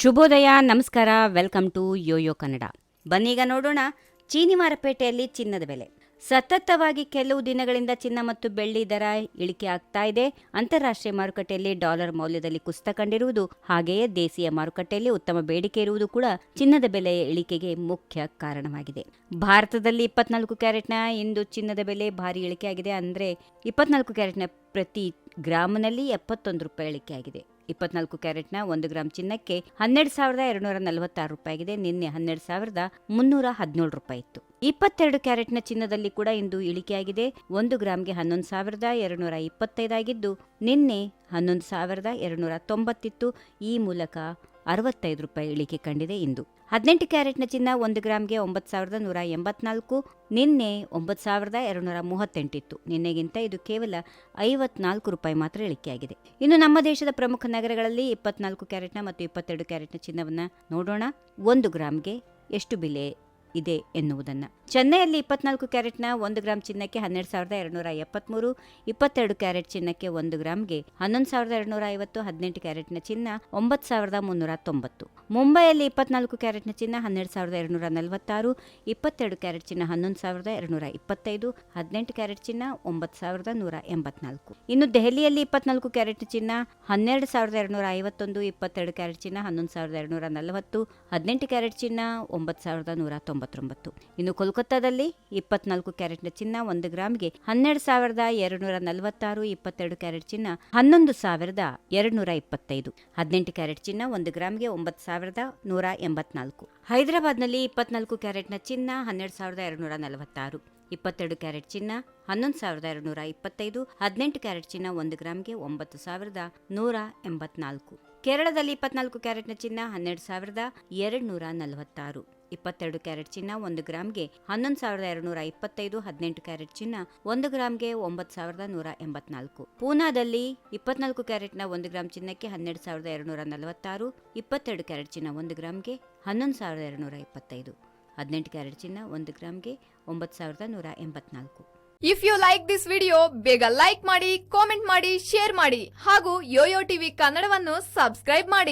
ಶುಭೋದಯ, ನಮಸ್ಕಾರ, welcome to Yoyo Kannada. ಬನ್ನೀಗ ನೋಡೋಣ ಚೀನಿ ಮಾರುಕಟ್ಟೆಯಲ್ಲಿ ಚಿನ್ನದ ಬೆಲೆ. ಸತತವಾಗಿ ಕೆಲವು ದಿನಗಳಿಂದ ಚಿನ್ನ ಮತ್ತು ಬೆಳ್ಳಿ ದರ ಇಳಿಕೆ ಆಗ್ತಾ ಇದೆ. ಅಂತಾರಾಷ್ಟ್ರೀಯ ಮಾರುಕಟ್ಟೆಯಲ್ಲಿ ಡಾಲರ್ ಮೌಲ್ಯದಲ್ಲಿ ಕುಸಿತ ಕಂಡಿರುವುದು, ಹಾಗೆಯೇ ದೇಶೀಯ ಮಾರುಕಟ್ಟೆಯಲ್ಲಿ ಉತ್ತಮ ಬೇಡಿಕೆ ಇರುವುದು ಕೂಡ ಚಿನ್ನದ ಬೆಲೆಯ ಇಳಿಕೆಗೆ ಮುಖ್ಯ ಕಾರಣವಾಗಿದೆ. ಭಾರತದಲ್ಲಿ ಇಪ್ಪತ್ನಾಲ್ಕು ಕ್ಯಾರೆಟ್ನ ಇಂದು ಚಿನ್ನದ ಬೆಲೆ ಭಾರಿ ಇಳಿಕೆಯಾಗಿದೆ. ಅಂದರೆ ಇಪ್ಪತ್ನಾಲ್ಕು ಕ್ಯಾರೆಟ್ನ ಪ್ರತಿ ಗ್ರಾಮನಲ್ಲಿ ಎಪ್ಪತ್ತೊಂದು ರೂಪಾಯಿ ಇಳಿಕೆಯಾಗಿದೆ. ಇಪ್ಪತ್ನಾಲ್ಕು ಕ್ಯಾರೆಟ್ನ ಒಂದು ಗ್ರಾಮ್ ಚಿನ್ನಕ್ಕೆ ಹನ್ನೆರಡು ಸಾವಿರದ ಎರಡುನೂರ ನಲವತ್ತಾರು ರೂಪಾಯಿಗಿದೆ. ನಿನ್ನೆ ಹನ್ನೆರಡು ಸಾವಿರದ ಮುನ್ನೂರ ಹದಿನೇಳು ರೂಪಾಯಿ ಇತ್ತು. ಇಪ್ಪತ್ತೆರಡು ಕ್ಯಾರೆಟ್ನ ಚಿನ್ನದಲ್ಲಿ ಕೂಡ ಇಂದು ಇಳಿಕೆಯಾಗಿದೆ. ಒಂದು ಗ್ರಾಮ್ಗೆ ಹನ್ನೊಂದು ಸಾವಿರದ ಎರಡುನೂರ ಇಪ್ಪತ್ತೈದಾಗಿದ್ದು ನಿನ್ನೆ ಹನ್ನೊಂದು ಸಾವಿರದ ಎರಡುನೂರ ತೊಂಬತ್ತಿತ್ತು. ಈ ಮೂಲಕ ಅರವತ್ತೈದು ರೂಪಾಯಿ ಇಳಿಕೆ ಕಂಡಿದೆ ಇಂದು. ಹದಿನೆಂಟು ಕ್ಯಾರೆಟ್ನ ಚಿನ್ನ ಒಂದು ಗ್ರಾಮ್ಗೆ ಒಂಬತ್ತು ಸಾವಿರದ ನೂರ ಎಂಬತ್ನಾಲ್ಕು, ನಿನ್ನೆ ಒಂಬತ್ತು ಸಾವಿರದ ಎರಡುನೂರ ಮೂವತ್ತೆಂಟಿತ್ತು ನಿನ್ನೆಗಿಂತ ಇದು ಕೇವಲ ಐವತ್ನಾಲ್ಕು ರೂಪಾಯಿ ಮಾತ್ರ ಇಳಿಕೆಯಾಗಿದೆ. ಇನ್ನು ನಮ್ಮ ದೇಶದ ಪ್ರಮುಖ ನಗರಗಳಲ್ಲಿ ಇಪ್ಪತ್ನಾಲ್ಕು ಕ್ಯಾರೆಟ್ನ ಮತ್ತು ಇಪ್ಪತ್ತೆರಡು ಕ್ಯಾರೆಟ್ನ ಚಿನ್ನವನ್ನು ನೋಡೋಣ. ಒಂದು ಗ್ರಾಮ್ಗೆ ಎಷ್ಟು ಬೆಲೆ ಇದೆ ಎನ್ನುವುದನ್ನು. ಚೆನ್ನೈಯಲ್ಲಿ ಇಪ್ಪತ್ನಾಲ್ಕು ಕ್ಯಾರೆಟ್ನ ಒಂದು ಗ್ರಾಮ್ ಚಿನ್ನಕ್ಕೆ ಹನ್ನೆರಡು ಸಾವಿರದ ಎರಡುನೂರ ಎಪ್ಪತ್ಮೂರು, ಇಪ್ಪತ್ತೆರಡು ಕ್ಯಾರೆಟ್ ಚಿನ್ನಕ್ಕೆ ಒಂದು ಗ್ರಾಮ್ಗೆ ಹನ್ನೊಂದು ಸಾವಿರದ ಎರಡುನೂರ ಐವತ್ತು, ಹದಿನೆಂಟು ಕ್ಯಾರೆಟ್ನ ಚಿನ್ನ ಒಂಬತ್ತು ಸಾವಿರದ ಮುನ್ನೂರ ತೊಂಬತ್ತು. ಮುಂಬೈಯಲ್ಲಿ ಇಪ್ಪತ್ನಾಲ್ಕು ಕ್ಯಾರೆಟ್ನ ಚಿನ್ನ ಹನ್ನೆರಡು ಸಾವಿರದ ಎರಡುನೂರ ನಲವತ್ತಾರು, ಇಪ್ಪತ್ತೆರಡು ಕ್ಯಾರೆಟ್ ಚಿನ್ನ ಹನ್ನೊಂದು ಸಾವಿರದ ಎರಡುನೂರ ಇಪ್ಪತ್ತೈದು, ಹದಿನೆಂಟು ಕ್ಯಾರೆಟ್ ಚಿನ್ನ ಒಂಬತ್ತು ಸಾವಿರದ ನೂರ ಎಂಬತ್ನಾಲ್ಕು. ಇನ್ನು ದೆಹಲಿಯಲ್ಲಿ ಇಪ್ಪತ್ನಾಲ್ಕು ಕ್ಯಾರೆಟ್ ಚಿನ್ನ ಹನ್ನೆರಡು ಸಾವಿರದ ಎರಡುನೂರ ಐವತ್ತೊಂದು, ಇಪ್ಪತ್ತೆರಡು ಕ್ಯಾರೆಟ್ ಚಿನ್ನ ಹನ್ನೊಂದು ಸಾವಿರದ ಎರಡುನೂರ ನಲವತ್ತು, ಹದಿನೆಂಟು ಕ್ಯಾರೆಟ್ ಚಿನ್ನ ಒಂಬತ್ತು ಸಾವಿರದ ನೂರ ತೊಂಬತ್ತೊಂಬತ್ತು ಇನ್ನು ಕೋಲ್ಕತ್ತಾದಲ್ಲಿ ಇಪ್ಪತ್ನಾಲ್ಕು ಕ್ಯಾರೆಟ್ನ ಚಿನ್ನ ಒಂದು ಗ್ರಾಮ್ಗೆ ಹನ್ನೆರಡು ಸಾವಿರದ ಎರಡುನೂರ ನಲವತ್ತಾರು, ಇಪ್ಪತ್ತೆರಡು ಕ್ಯಾರೆಟ್ ಚಿನ್ನ ಹನ್ನೊಂದು ಸಾವಿರದ ಎರಡುನೂರ ಇಪ್ಪತ್ತೈದು. ಹದಿನೆಂಟು ಕ್ಯಾರೆಟ್ ಚಿನ್ನ ಒಂದು ಗ್ರಾಮ್ಗೆ ಒಂಬತ್ತು ಸಾವಿರದ ನೂರ ಎಂಬತ್ನಾಲ್ಕು. ಹೈದರಾಬಾದ್ನಲ್ಲಿ ಇಪ್ಪತ್ನಾಲ್ಕು ಕ್ಯಾರೆಟ್ನ ಚಿನ್ನ ಹನ್ನೆರಡು ಸಾವಿರದ ಎರಡುನೂರ ನಲವತ್ತಾರು. ಇಪ್ಪತ್ತೆರಡು ಕ್ಯಾರೆಟ್ ಚಿನ್ನ ಹನ್ನೊಂದು ಸಾವಿರದ ಎರಡುನೂರ ಇಪ್ಪತ್ತೈದು. ಹದಿನೆಂಟು ಕ್ಯಾರೆಟ್ ಚಿನ್ನ ಒಂದು ಗ್ರಾಮ್ಗೆ ಒಂಬತ್ತು ಸಾವಿರದ ನೂರ ಎಂಬತ್ನಾಲ್ಕು. ಕೇರಳದಲ್ಲಿ ಇಪ್ಪತ್ನಾಲ್ಕು ಕ್ಯಾರೆಟ್ನ ಚಿನ್ನ ಹನ್ನೆರಡು ಸಾವಿರದ ಎರಡುನೂರ ನಲವತ್ತಾರು. ಇಪ್ಪತ್ತೆರಡು ಕ್ಯಾರೆಟ್ ಚಿನ್ನ, ಒಂದು ಗ್ರಾಮ್ಗೆ ಹನ್ನೊಂದು ಸಾವಿರದ ಎರಡುನೂರ ಇಪ್ಪತ್ತೈದು, ಹದಿನೆಂಟು ಕ್ಯಾರೆಟ್ ಚಿನ್ನ, ಒಂದು ಗ್ರಾಮ್ಗೆ ಒಂಬತ್ತು ಸಾವಿರದ ನೂರ ಎಂಬತ್ನಾಲ್ಕು. ಪೂನಾದಲ್ಲಿ ಇಪ್ಪತ್ನಾಲ್ಕು ಕ್ಯಾರೆಟ್ನ ಒಂದು ಗ್ರಾಮ್ ಚಿನ್ನಕ್ಕೆ ಹನ್ನೆರಡು ಸಾವಿರದ ಎರಡುನೂರ ನಲವತ್ತಾರು, ಇಪ್ಪತ್ತೆರಡು ಕ್ಯಾರೆಟ್ ಚಿನ್ನ ಒಂದು ಗ್ರಾಮ್ಗೆ ಹನ್ನೊಂದು ಸಾವಿರದ ಎರಡುನೂರ ಇಪ್ಪತ್ತೈದು. ಹದಿನೆಂಟು ಕ್ಯಾರೆಟ್ ಚಿನ್ನ ಒಂದು ಗ್ರಾಮ್ಗೆ ಒಂಬತ್ತು ಸಾವಿರದ ನೂರ ಎಂಬತ್ನಾಲ್ಕು. If you like this video ಬೇಗ ಲೈಕ್ ಮಾಡಿ ಕಾಮೆಂಟ್ ಮಾಡಿ ಶೇರ್ ಮಾಡಿ ಹಾಗೂ ಯೋಯೋ ಟಿವಿ ಕನ್ನಡವನ್ನು ಸಬ್ಸ್ಕ್ರೈಬ್ ಮಾಡಿ.